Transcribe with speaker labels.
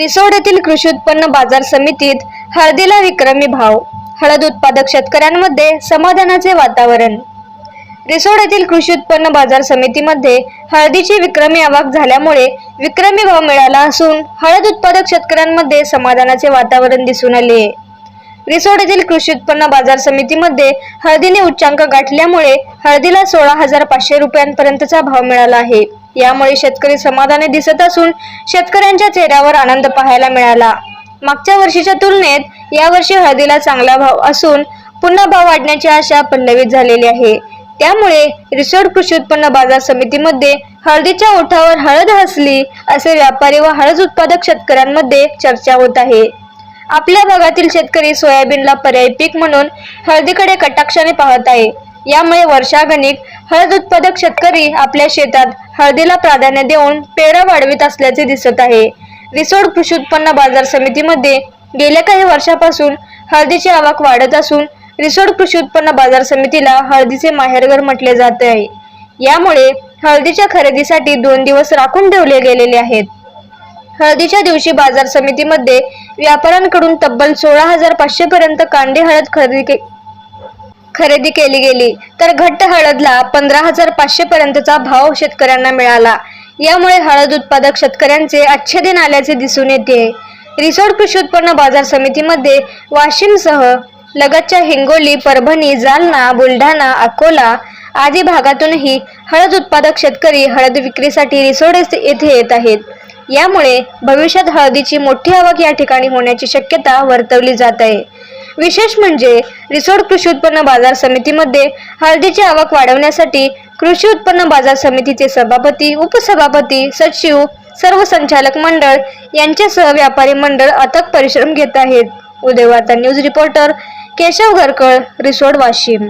Speaker 1: रिसोड येथील कृषी उत्पन्न बाजार समितीत हळदीला विक्रमी भाव हळद उत्पादक शेतकऱ्यांमध्ये समाधानाचे वातावरण. रिसोड येथील कृषी उत्पन्न बाजार समितीमध्ये हळदीची विक्रमी आवक झाल्यामुळे विक्रमी भाव मिळाला असून हळद उत्पादक शेतकऱ्यांमध्ये समाधानाचे वातावरण दिसून आले. आहे रिसोड येथील कृषी उत्पन्न बाजार समितीमध्ये हळदीने उच्चांक गाठल्यामुळे हळदीला सोळा हजार पाचशे रुपयांपर्यंतचा भाव मिळाला आहे. यामुळे शेतकरी समाधानी दिसत असून शेतकऱ्यांच्या चेहऱ्यावर आनंद पाहायला मिळाला. मागच्या वर्षीच्या तुलनेत यावर्षी हळदीला चांगला भाव असून पुन्हा भाव वाढण्याची आशा पल्लवीत झालेली आहे. त्यामुळे रिसोड कृषी उत्पन्न बाजार समितीमध्ये हळदीच्या ओठावर हळद हसली असे व्यापारी व हळद उत्पादक शेतकऱ्यांमध्ये चर्चा होत आहे. आपल्या भागातील शेतकरी सोयाबीनला पर्यायी पीक म्हणून हळदीकडे कटाक्षाने पाहत आहे. यामुळे वर्षागणिक हळद उत्पादक शेतकरी आपल्या शेतात हळदीला प्राधान्य देऊन पेरा वाढवित असल्याचे दिसत आहे. रिसोड कृषी उत्पन्न बाजार समितीमध्ये गेल्या काही वर्षापासून हळदीची आवक वाढत असून रिसोड कृषी उत्पन्न बाजार समितीला हळदीचे माहेरघर म्हटले जाते आहे. यामुळे हळदीच्या खरेदीसाठी दोन दिवस राखून ठेवले गेलेले आहेत. हळदीच्या दिवशी बाजार समितीमध्ये व्यापाऱ्यांकडून तब्बल सोळा हजार पाचशे पर्यंत कांदे हळद खरेदी के- खरेदी केली गेली तर घट्ट हळदला पंधरा हजार पाचशे पर्यंतचा भाव शेतकऱ्यांना मिळाला. यामुळे हळद उत्पादक शेतकऱ्यांचे आच्छेदन आल्याचे दिसून येते. रिसोड कृषी उत्पन्न बाजार समितीमध्ये वाशिमसह लगतच्या हिंगोली परभणी जालना बुलढाणा अकोला आदी भागातूनही हळद उत्पादक शेतकरी हळद विक्रीसाठी रिसोड येथे येत आहेत. यामुळे भविष्यात हळदीची मोठी आवक या ठिकाणी होण्याची शक्यता वर्तवली जात आहे. विशेष म्हणजे रिसोड कृषी उत्पन्न बाजार समितीमध्ये हळदीची आवक वाढवण्यासाठी कृषी उत्पन्न बाजार समितीचे सभापती उपसभापती सचिव सर्व संचालक मंडळ यांच्यासह व्यापारी मंडळ अथक परिश्रम घेत आहेत. Uday news reporter Keshav Gharkal Risod Washim.